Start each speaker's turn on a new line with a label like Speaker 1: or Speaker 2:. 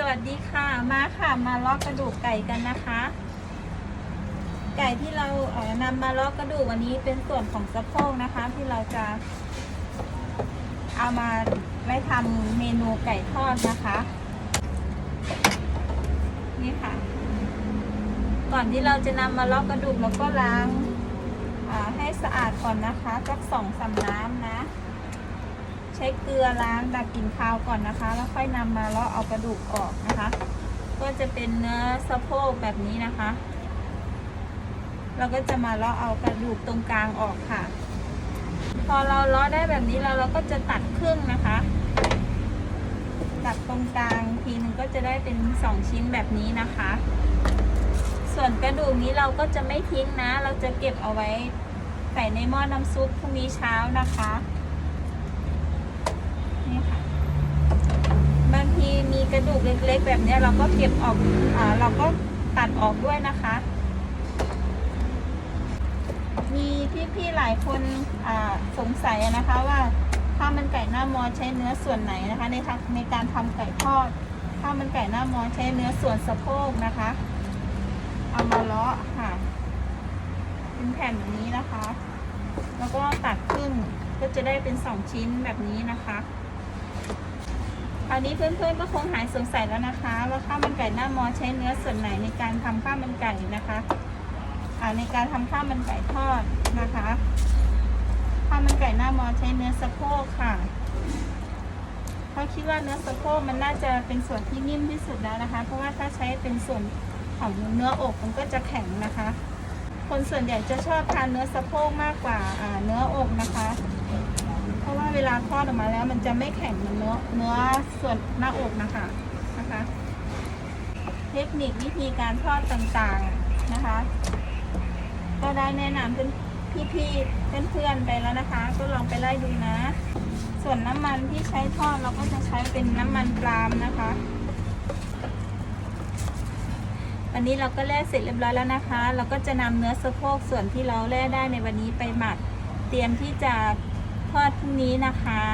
Speaker 1: สวัสดีค่ะ มาค่ะ มาลอกกระดูกไก่กันนะคะ ไก่ที่เราเอ่อนำมาลอกกระดูกวันนี้เป็นส่วนของสะโพกนะคะ ที่เราจะ เอามาไว้ทำเมนูไก่ทอดนะคะ นี่ค่ะ ก่อนที่เราจะนำมาลอกกระดูกเราก็ล้างให้สะอาดก่อนนะคะสักสองสามน้ำนะ ใช้เกลือล้างดับกลิ่นคาวก่อนนะคะ แล้วค่อยนำมาเลาะเอากระดูกออกนะคะ ก็จะเป็นเนื้อสะโพกแบบนี้นะคะ เราก็จะมาเลาะเอากระดูกตรงกลางออกค่ะ พอเราเลาะได้แบบนี้แล้วเราก็จะตัดครึ่งนะคะ ตัดตรงกลางทีนึงก็จะได้เป็นสองชิ้นแบบนี้นะคะ ส่วนกระดูกนี้เราก็จะไม่ทิ้งนะ เราจะเก็บเอาไว้ใส่ในหม้อน้ำซุปพรุ่งนี้เช้านะคะ นี่ค่ะ บางทีมีกระดูกเล็กๆ แบบนี้เราก็เก็บออกอ่าเราก็ตัดออกด้วยนะคะ มีพี่ๆหลายคนอ่าสงสัยนะคะว่าข้าวมันไก่หน้ามอใช้เนื้อส่วนไหนนะคะ ในทางในการทำไก่ทอดข้าวมันไก่หน้ามอใช้เนื้อส่วนสะโพกนะคะ เอามาเลาะค่ะเป็นแผ่นแบบนี้นะคะ แล้วก็ตัดครึ่งก็จะได้เป็นสองชิ้นแบบนี้นะคะาวนี้เพื่อนๆก็คงหายสงสัยแล้วนะคะ ว่าข้าวมันไก่หน้ามอใช้เนื้อส่วนไหนในการทำข้าวมันไก่นะคะอ่าในการทำข้าวมันไก่ทอดนะคะข้าวมันไก่หน้ามอใช้เนื้อสะโพกค่ะเพราะคิดว่าเนื้อสะโพกมันน่าจะเป็นส่วนที่นิ่มที่สุดแล้วนะคะ เพราะว่าถ้าใช้เป็นส่วนของเนื้ออกมันก็จะแข็งนะคะ คนส่วนใหญ่จะชอบทานเนื้อสะโพกมากกว่าเนื้ออกนะคะาะว่าเวลาทอดออกมาแล้ว มันจะไม่แข็งเหมือนเนื้อเนื้อส่วนหน้าอกนะคะนะคะ เทคนิควิธีการทอดต่างๆนะคะ ก็ได้แนะนำเพื่อนพี่ๆเพื่อนๆไปแล้วนะคะ ก็ลองไปไล่ดูนะ ส่วนน้ำมันที่ใช้ทอดเราก็จะใช้เป็นน้ำมันปาล์มนะคะวันนี้เราก็แล่เสร็จเรียบร้อยแล้วนะคะ เราก็จะนำเนื้อสะโพกส่วนที่เราแล่ได้ในวันนี้ไปหมัก เตรียมที่จะ ทอดพรุ่งนี้นะคะ